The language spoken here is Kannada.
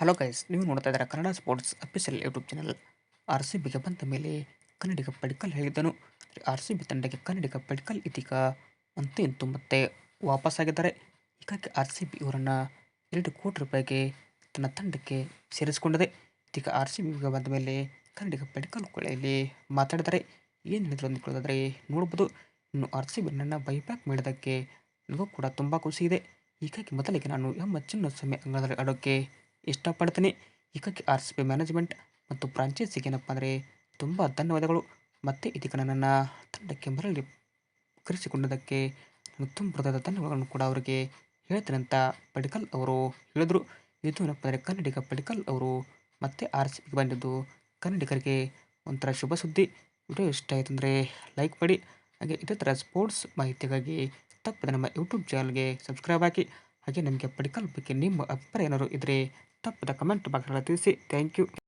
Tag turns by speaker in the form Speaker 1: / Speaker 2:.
Speaker 1: ಹಲೋ ಗೈಸ್ ನೀವು ನೋಡ್ತಾ ಇದ್ದಾರೆ Kannada sports official YouTube channel R C ಬಿಗೆ ಬಂದ ಮೇಲೆ ಕನ್ನಡಿಗ ಪಡಿಕಲ್ ಹೇಳಿದ್ದನು. ಆರ್ ಸಿ ಬಿ ತಂಡಕ್ಕೆ ಕನ್ನಡಿಗ ಪಡಿಕಲ್ ಇದೀಗ ಅಂತೂ ಇಂತೂ ಮತ್ತೆ ವಾಪಸ್ಸಾಗಿದ್ದಾರೆ ಹೀಗಾಗಿ ಆರ್ ಸಿ ಬಿ ಇವರನ್ನು ಎರಡು ಕೋಟಿ ರೂಪಾಯಿಗೆ ತನ್ನ ತಂಡಕ್ಕೆ ಸೇರಿಸಿಕೊಂಡಿದೆ. ಇದೀಗ ಆರ್ ಸಿ ಬಿಗೆ ಬಂದ ಮೇಲೆ ಕನ್ನಡಿಗ ಪಡಿಕಲ್ ಕೊಳೆಯಲ್ಲಿ ಮಾತಾಡಿದ್ದಾರೆ. ಏನು ಹೇಳಿದ್ರು ಅಂದ್ಕೊಳ್ಳೋದಾದರೆ ನೋಡ್ಬೋದು. ಇನ್ನು ಆರ್ ಸಿ ಬಿ ನನ್ನ ಬೈಬ್ಯಾಕ್ ಮಾಡಿದ್ದಕ್ಕೆ ನನಗೂ ಕೂಡ ತುಂಬ ಖುಷಿ ಇದೆ. ಹೀಗಾಗಿ ಮೊದಲಿಗೆ ನಾನು ಎಮ್ಮ ಚಿನ್ನ ಸಮಯ ಅಂಗಳದಲ್ಲಿ ಆಡೋಕ್ಕೆ ಇಷ್ಟಪಡ್ತೀನಿ. ಇದಕ್ಕೆ ಆರ್ ಸಿ ಬಿ ಮ್ಯಾನೇಜ್ಮೆಂಟ್ ಮತ್ತು ಫ್ರಾಂಚೈಸಿಗೆ ಏನಪ್ಪ ಅಂದರೆ ತುಂಬ ಧನ್ಯವಾದಗಳು. ಮತ್ತು ಇದಕ್ಕೆ ನನ್ನನ್ನು ತಂಡಕ್ಕೆ ಮರಳಿ ಕರೆಸಿಕೊಂಡದಕ್ಕೆ ನಾನು ತುಂಬ ಧನ್ಯವಾದಗಳನ್ನು ಕೂಡ ಅವರಿಗೆ ಹೇಳ್ತೇನೆ ಅಂತ ಪಡಿಕಲ್ ಅವರು ಹೇಳಿದರು. ಇದು ಏನಪ್ಪ ಅಂದರೆ ಕನ್ನಡಿಗ ಪಡಿಕಲ್ ಅವರು ಮತ್ತೆ ಆರ್ ಸಿ ಬಿಗೆ ಬಂದಿದ್ದು ಕನ್ನಡಿಗರಿಗೆ ಒಂಥರ ಶುಭ ಸುದ್ದಿ. ವಿಡಿಯೋ ಇಷ್ಟ ಆಯಿತು ಅಂದರೆ ಲೈಕ್ ಮಾಡಿ. ಹಾಗೆ ಇದೇ ಥರ ಸ್ಪೋರ್ಟ್ಸ್ ಮಾಹಿತಿಗಾಗಿ ತಪ್ಪದೆ ನಮ್ಮ ಯೂಟ್ಯೂಬ್ ಚಾನಲ್ಗೆ ಸಬ್ಸ್ಕ್ರೈಬ್ ಹಾಕಿ. ಹಾಗೆ ನಿಮಗೆ ಪಡಿಕಲ್ ಬಗ್ಗೆ ನಿಮ್ಮ ಅಭಿಪ್ರಾಯ ಏನಾದ್ರು ಇದ್ದರೆ ತಪ್ಪದ ಕಮೆಂಟ್ ಬಾಕ್ಸ್ಗಳಲ್ಲಿ ತಿಳಿಸಿ. Thank you